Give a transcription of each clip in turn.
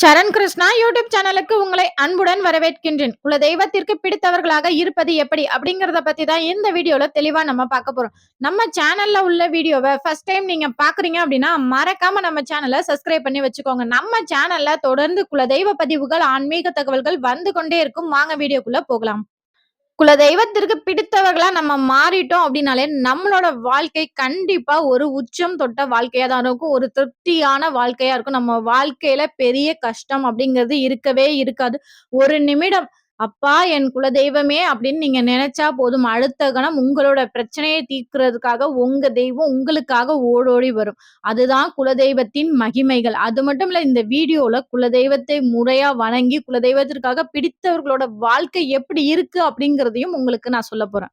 சரண் Krishna YouTube சேனலுக்கு உங்களை அன்புடன் வரவேற்கின்றேன். குல தெய்வத்திற்கு பிடித்தவர்களாக இருப்பது எப்படி அப்படிங்கறத பத்தி தான் இந்த வீடியோல தெளிவா நம்ம பார்க்க போறோம். நம்ம சேனல்ல உள்ள வீடியோவை ஃபர்ஸ்ட் டைம் நீங்க பாக்குறீங்க அப்படின்னா மறக்காம நம்ம சேனலை சப்ஸ்கிரைப் பண்ணி வச்சுக்கோங்க. நம்ம சேனல்ல தொடர்ந்து குல தெய்வ பதிவுகள் ஆன்மீக தகவல்கள் வந்து கொண்டே இருக்கும். வாங்க வீடியோக்குள்ள போகலாம். குல தெய்வத்திற்கு பிடித்தவர்களா நம்ம மாறிட்டோம் அப்படின்னாலே நம்மளோட வாழ்க்கை கண்டிப்பா ஒரு உச்சம் தொட்ட வாழ்க்கையா தான் இருக்கும். ஒரு திருப்தியான வாழ்க்கையா இருக்கும். நம்ம வாழ்க்கையில பெரிய கஷ்டம் அப்படிங்கிறது இருக்கவே இருக்காது. ஒரு நிமிடம் அப்பா என் குலதெய்வமே அப்படின்னு நீங்க நினைச்சா போதும். அடுத்த கணம் உங்களோட பிரச்சனையை தீர்க்கிறதுக்காக உங்க தெய்வம் உங்களுக்காக ஓடோடி வரும். அதுதான் குலதெய்வத்தின் மகிமைகள். அது மட்டும் இல்ல இந்த வீடியோல குலதெய்வத்தை முறையா வணங்கி குலதெய்வத்திற்காக பிடித்தவர்களோட வாழ்க்கை எப்படி இருக்கு அப்படிங்கிறதையும் உங்களுக்கு நான் சொல்ல போறேன்.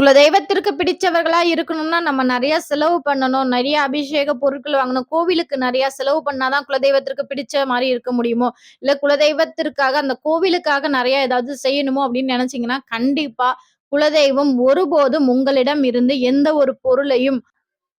குலதெய்வத்திற்கு பிடிச்சவர்களா இருக்கணும்னா நம்ம நிறைய செலவு பண்ணணும். நிறைய அபிஷேக பொருட்கள் வாங்கணும். கோவிலுக்கு நிறைய செலவு பண்ணாதான் குலதெய்வத்திற்கு பிடிச்ச மாதிரி இருக்க முடியுமோ? இல்ல குலதெய்வத்திற்காக அந்த கோவிலுக்காக நிறைய ஏதாவது செய்யணுமோ அப்படின்னு நினைச்சீங்கன்னா கண்டிப்பா குலதெய்வம் ஒருபோதும் உங்களிடம் இருந்து எந்த ஒரு பொருளையும்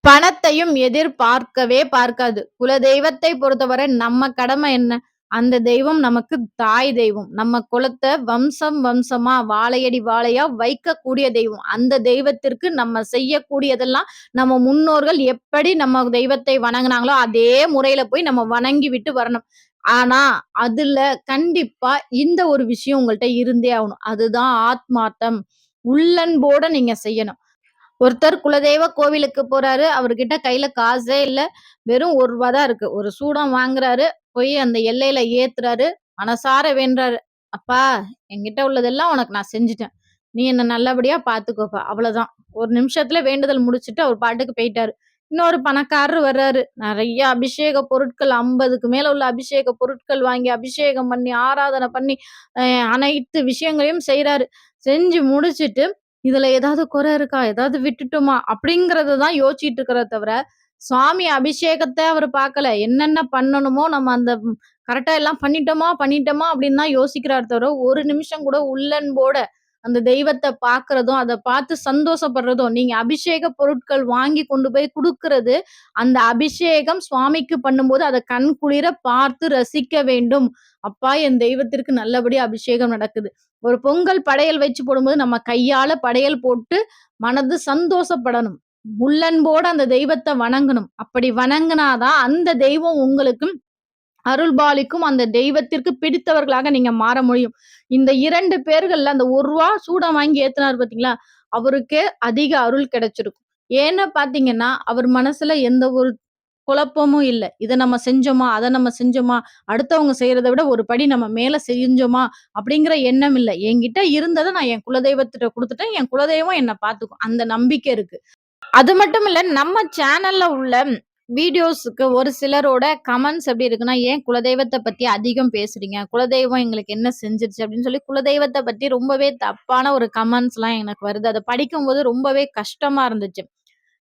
பணத்தையும் எதிர்பார்க்கவே பார்க்காது. குலதெய்வத்தை பொறுத்தவரை நம்ம கடமை என்ன? அந்த தெய்வம் நமக்கு தாய் தெய்வம். நம்ம குலத்தை வம்சம் வம்சமா வாழையடி வாழையா வைக்கக்கூடிய தெய்வம். அந்த தெய்வத்திற்கு நம்ம செய்யக்கூடியதெல்லாம் நம்ம முன்னோர்கள் எப்படி நம்ம தெய்வத்தை வணங்குனாங்களோ அதே முறையில போய் நம்ம வணங்கி விட்டு வரணும். ஆனா அதுல கண்டிப்பா இந்த ஒரு விஷயம் உங்கள்கிட்ட இருந்தே ஆகணும். அதுதான் ஆத்மார்த்தம். உள்ளன்போட நீங்க செய்யணும். ஒருத்தர் குலதெய்வ கோவிலுக்கு போறாரு அவர்கிட்ட கையில காசே இல்ல. வெறும் ஒரு ரூபா தான் இருக்கு. ஒரு சூடம் வாங்குறாரு போய் அந்த எல்லையில ஏத்துறாரு. மனசார வேண்டுறாரு. அப்பா என்கிட்ட உள்ளதெல்லாம் உனக்கு நான் செஞ்சுட்டேன். நீ என்ன நல்லபடியா பாத்துக்கோப்பா. அவ்வளவுதான். ஒரு நிமிஷத்துல வேண்டுதல் முடிச்சுட்டு அவர் பாட்டுக்கு போயிட்டாரு. இன்னொரு பணக்காரர் வர்றாரு. நிறைய அபிஷேக பொருட்கள் ஐம்பதுக்கு மேல உள்ள அபிஷேக பொருட்கள் வாங்கி அபிஷேகம் பண்ணி ஆராதனை பண்ணி அஹ் அனைத்து விஷயங்களையும் செய்யறாரு செஞ்சு முடிச்சிட்டு இதுல ஏதாவது குறை இருக்கா? ஏதாவது விட்டுட்டுமா? அப்படிங்கறத தான் யோசிச்சுட்டு இருக்கிறத தவிர சுவாமி அபிஷேகத்தை அவர் பார்க்கல. என்னென்ன பண்ணணுமோ நம்ம அந்த கரெக்டா எல்லாம் பண்ணிட்டோமா பண்ணிட்டோமா அப்படின்னு தான் யோசிக்கிறார் தவிர ஒரு நிமிஷம் கூட உள்ளன்போட அந்த தெய்வத்தை பார்க்கறதும் அதை பார்த்து சந்தோஷப்படுறதும் நீங்க அபிஷேக பொருட்கள் வாங்கி கொண்டு போய் கொடுக்கறது அந்த அபிஷேகம் சுவாமிக்கு பண்ணும்போது அதை கண் குளிர பார்த்து ரசிக்க வேண்டும். அப்பா என் தெய்வத்திற்கு நல்லபடியா அபிஷேகம் நடக்குது. ஒரு பொங்கல் படையல் வச்சு போடும்போது நம்ம கையால படையல் போட்டு மனது சந்தோஷப்படணும். உள்ளன்போடு அந்த தெய்வத்தை வணங்கணும். அப்படி வணங்கினாதான் அந்த தெய்வம் உங்களுக்கும் அருள்பாலிக்கும் அந்த தெய்வத்திற்கு பிடித்தவர்களாக நீங்க மாற முடியும். இந்த இரண்டு பேர்கள்ல அந்த ஒரு ரூபா சூடம் வாங்கி ஏத்துனாரு பாத்தீங்களா? அவருக்கே அதிக அருள் கிடைச்சிருக்கும். ஏன்னு பாத்தீங்கன்னா அவர் மனசுல எந்த ஒரு குழப்பமும் இல்ல. இதை நம்ம செஞ்சோமா அதை நம்ம செஞ்சோமா அடுத்தவங்க செய்யறதை விட ஒரு படி நம்ம மேல செஞ்சோமா அப்படிங்கிற எண்ணம் இல்ல. என்கிட்ட இருந்ததை நான் என் குலதெய்வத்திட்ட கொடுத்துட்டேன் என் குலதெய்வம் என்ன பாத்துக்கும். அந்த நம்பிக்கை இருக்கு. அது மட்டும் இல்ல நம்ம சேனல்ல உள்ள வீடியோஸுக்கு ஒரு சிலரோட கமெண்ட்ஸ் எப்படி இருக்குன்னா ஏன் குலதெய்வத்தை பத்தி அதிகம் பேசுறீங்க? குலதெய்வம் எங்களுக்கு என்ன செஞ்சிருச்சு? அப்படின்னு சொல்லி குலதெய்வத்தை பத்தி ரொம்பவே தப்பான ஒரு கமெண்ட்ஸ் எல்லாம் எனக்கு வருது. அதை படிக்கும்போது ரொம்பவே கஷ்டமா இருந்துச்சு.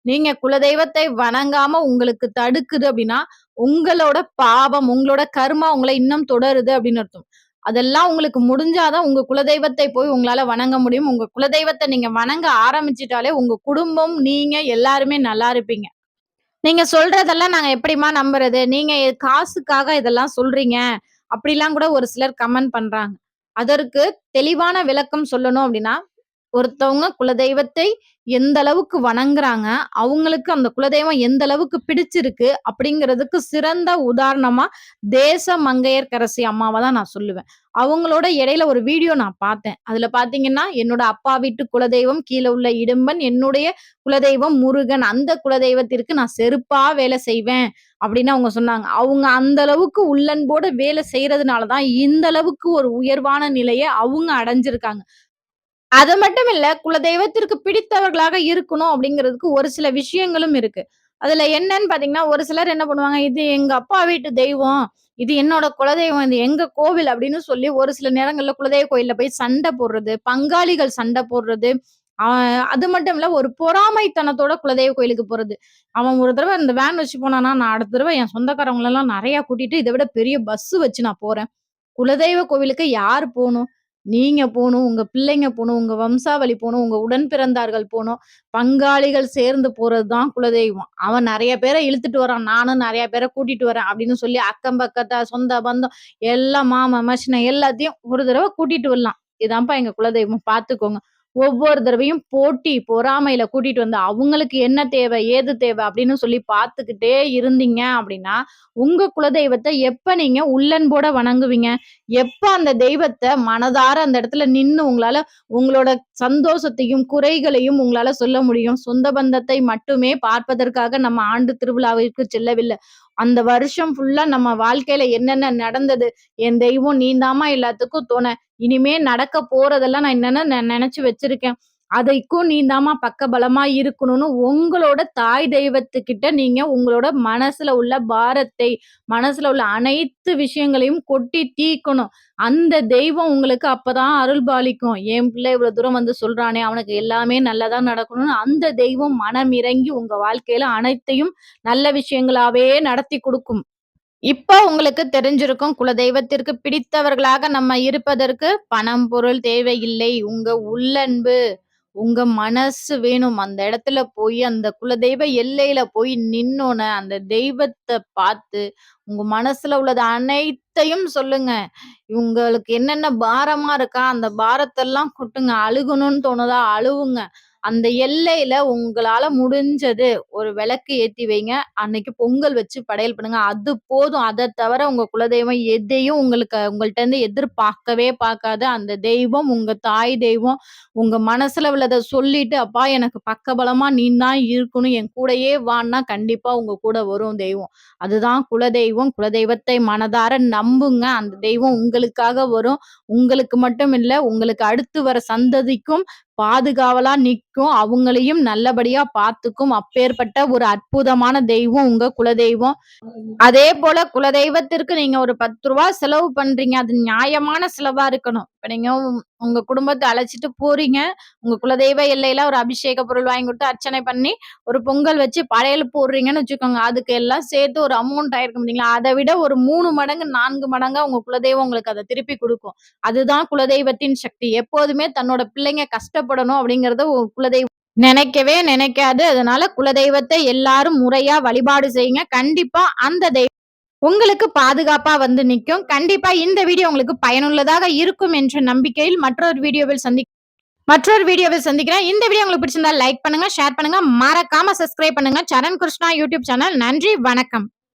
நீங்க குலதெய்வத்தை வணங்காம உங்களுக்கு தடுக்குது அப்படின்னா உங்களோட பாவம் உங்களோட கர்மா உங்களை இன்னும் தொடருது அப்படின்னு அர்த்தம். அதெல்லாம் உங்களுக்கு முடிஞ்சாதான் உங்க குலதெய்வத்தை போய் உங்களால வணங்க முடியும். உங்க குலதெய்வத்தை நீங்க வணங்க ஆரம்பிச்சிட்டாலே உங்க குடும்பம் நீங்க எல்லாருமே நல்லா இருப்பீங்க. நீங்க சொல்றதெல்லாம் நாங்க எப்படிம்மா நம்புறது? நீங்க காசுக்காக இதெல்லாம் சொல்றீங்க. அப்படிலாம் கூட ஒரு சிலர் கமெண்ட் பண்றாங்க. அதற்கு தெளிவான விளக்கம் சொல்லணும் அப்படின்னா ஒருத்தவங்க குலதெய்வத்தை எந்த அளவுக்கு வணங்குறாங்க அவங்களுக்கு அந்த குலதெய்வம் எந்த அளவுக்கு பிடிச்சிருக்கு அப்படிங்கிறதுக்கு சிறந்த உதாரணமா தேச மங்கையர்கரசி அம்மாவை தான் நான் சொல்லுவேன். அவங்களோட இடையில ஒரு வீடியோ நான் பார்த்தேன். அதுல பாத்தீங்கன்னா என்னோட அப்பா வீட்டு குலதெய்வம் கீழே உள்ள இடும்பன் என்னுடைய குலதெய்வம் முருகன் அந்த குலதெய்வத்திற்கு நான் செருப்பா வேலை செய்வேன் அப்படின்னு அவங்க சொன்னாங்க. அவங்க அந்த அளவுக்கு உள்ளன்போட வேலை செய்யறதுனாலதான் இந்த அளவுக்கு ஒரு உயர்வான நிலையை அவங்க அடைஞ்சிருக்காங்க. அது மட்டும் இல்ல குலதெய்வத்திற்கு பிடித்தவர்களாக இருக்கணும் அப்படிங்கிறதுக்கு ஒரு சில விஷயங்களும் இருக்கு. அதுல என்னன்னு பாத்தீங்கன்னா ஒரு சிலர் என்ன பண்ணுவாங்க இது எங்க அப்பா வீட்டு தெய்வம் இது என்னோட குலதெய்வம் இது எங்க கோவில் அப்படின்னு சொல்லி ஒரு சில நேரங்கள்ல குலதெய்வ கோயில்ல போய் சண்டை போடுறது பங்காளிகள் சண்டை போடுறது அது மட்டும் இல்ல ஒரு பொறாமைத்தனத்தோட குலதெய்வ கோயிலுக்கு போறது. அவன் ஒரு தடவை இந்த வேன் வச்சு போனானா நான் அடுத்த தடவை என் சொந்தக்காரவங்களெல்லாம் நிறைய கூட்டிட்டு இதை விட பெரிய பஸ் வச்சு நான் போறேன். குலதெய்வ கோவிலுக்கு யார் போகணும்? நீங்க போகணும் உங்க பிள்ளைங்க போகணும் உங்க வம்சாவளி போகணும் உங்க உடன் பிறந்தார்கள் போகணும் பங்காளிகள் சேர்ந்து போறது தான் குலதெய்வம். அவன் நிறைய பேரை இழுத்துட்டு வரான். நானும் நிறைய பேரை கூட்டிட்டு வரேன் அப்படின்னு சொல்லி அக்கம் பக்கத்தை சொந்த பந்தம் எல்லாம் மாமன், மச்சினன் எல்லாத்தையும் ஒரு தடவ கூட்டிட்டு வரலாம். இதான்ப்பா எங்க குலதெய்வம் பார்த்துக்கோங்க. ஒவ்வொரு தடவையும் போட்டி, பொறாமையில கூட்டிட்டு வந்து அவங்களுக்கு என்ன தேவை, ஏது தேவை அப்படின்னு சொல்லி பார்த்துக்கிட்டே இருந்தீங்க அப்படின்னா, உங்க குலதெய்வத்தை எப்ப நீங்க உள்ளன்போட வணங்குவீங்க? எப்ப அந்த தெய்வத்தை மனதார அந்த இடத்துல நின்னு உங்களால உங்களோட சந்தோஷத்தையும், குறைகளையும் உங்களால சொல்ல முடியும்? சொந்த பந்தத்தை மட்டுமே பார்ப்பதற்காக நம்ம ஆண்டு திருவிழாவிற்கு செல்லவில்லை அந்த வருஷம் ஃபுல்லா நம்ம வாழ்க்கையில என்னென்ன நடந்தது? என் தெய்வம் நீந்தாமா எல்லாத்துக்கும் தோண இனிமே நடக்க போறதெல்லாம் நான் என்னென்ன நெ வச்சிருக்கேன். அதைக்கும் நீதாம்மா பக்கபலமா இருக்கணும்னு உங்களோட தாய் தெய்வத்துக்கிட்ட நீங்க உங்களோட மனசுல உள்ள பாரத்தை, மனசுல உள்ள அனைத்து விஷயங்களையும் கொட்டி தீர்க்கணும். அந்த தெய்வம் உங்களுக்கு அப்பதான் அருள் பாலிக்கும். என் பிள்ளை இவ்வளவு தூரம் வந்து சொல்றானே, அவனுக்கு எல்லாமே நல்லதா நடக்கணும்னு அந்த தெய்வம் மனம் இறங்கி உங்க வாழ்க்கையில அனைத்தையும் நல்ல விஷயங்களாவே நடத்தி கொடுக்கும் இப்போ உங்களுக்கு தெரிஞ்சிருக்கும் குலதெய்வத்திற்கு பிடித்தவர்களாக நம்ம இருப்பதற்கு பணம், பொருள் தேவையில்லை. உங்க உள்ளன்பு, உங்க மனசு வேணும். அந்த இடத்துல போய் அந்த குலதெய்வ எல்லையில போய் நின்னோன, அந்த தெய்வத்த பார்த்து, உங்க மனசுல உள்ளது அனைத்தையும் சொல்லுங்க. உங்களுக்கு என்னென்ன பாரமா இருக்கா, அந்த பாரத்தெல்லாம் கொட்டுங்க. அழுகணும்னு தோணுதா அழுவுங்க. அந்த எல்லையில உங்களால முடிஞ்சது ஒரு விளக்கு ஏத்தி வைங்க. அன்னைக்கு பொங்கல் வச்சு படையல் பண்ணுங்க. அது போதும். அதை தவிர உங்க குலதெய்வம் எதையும் உங்களுக்கு உங்கள்ட்ட இருந்து எதிர்பார்க்கவே பார்க்காது. அந்த தெய்வம் உங்க தாய் தெய்வம். உங்க மனசுல உள்ளத சொல்லிட்டு, "அப்பா எனக்கு பக்கபலமா நீ தான் இருக்கணும். என் கூடயே வான்னா" கண்டிப்பா உங்க கூட வரும் தெய்வம். அதுதான் குலதெய்வம். குலதெய்வத்தை மனதார நம்புங்க. அந்த தெய்வம் உங்களுக்காக வரும். உங்களுக்கு மட்டும் இல்ல, உங்களுக்கு அடுத்து வர சந்ததிக்கும் பாதுகாவலா நிக்கும். அவங்களையும் நல்லபடியா பார்த்துக்கும். அப்பேற்பட்ட ஒரு அற்புதமான தெய்வம் உங்க குலதெய்வம். அதே போல குலதெய்வத்திற்கு நீங்க ஒரு பத்து ரூபா செலவு பண்றீங்க. அது நியாயமான செலவா இருக்கணும். இப்ப நீங்க உங்க குடும்பத்தை அழைச்சிட்டு போறீங்க. உங்க குலதெய்வ எல்லையில ஒரு அபிஷேக பொருள் வாங்கி கொடுத்து அர்ச்சனை பண்ணி, ஒரு பொங்கல் வச்சு படையல் போடுறீங்கன்னு வச்சுக்கோங்க. அதுக்கு எல்லாம் சேர்த்து ஒரு அமௌண்ட் ஆயிருக்கும் பார்த்தீங்களா? அதை விட ஒரு மூணு மடங்கு, நான்கு மடங்கா உங்க குலதெய்வம் உங்களுக்கு அதை திருப்பி கொடுக்கும் அதுதான் குலதெய்வத்தின் சக்தி. எப்போதுமே தன்னோட பிள்ளைங்க கஷ்டப்படணும் அப்படிங்கிறத குலதெய்வம் நினைக்கவே நினைக்காது. அதனால குலதெய்வத்தை எல்லாரும் முறையா வழிபாடு செய்யுங்க. கண்டிப்பா அந்த தெய்வம் உங்களுக்கு பாதுகாப்பா வந்து நிக்கும். கண்டிப்பா இந்த வீடியோ உங்களுக்கு பயனுள்ளதாக இருக்கும் என்ற நம்பிக்கையில் மற்றொரு வீடியோவில் சந்தி மற்றொரு வீடியோவில் சந்திக்கிறேன். இந்த வீடியோ உங்களுக்கு பிடிச்சிருந்தா லைக் பண்ணுங்க, ஷேர் பண்ணுங்க, மறக்காம சப்ஸ்கிரைப் பண்ணுங்க. Charan Krishna YouTube channel. நன்றி, வணக்கம்.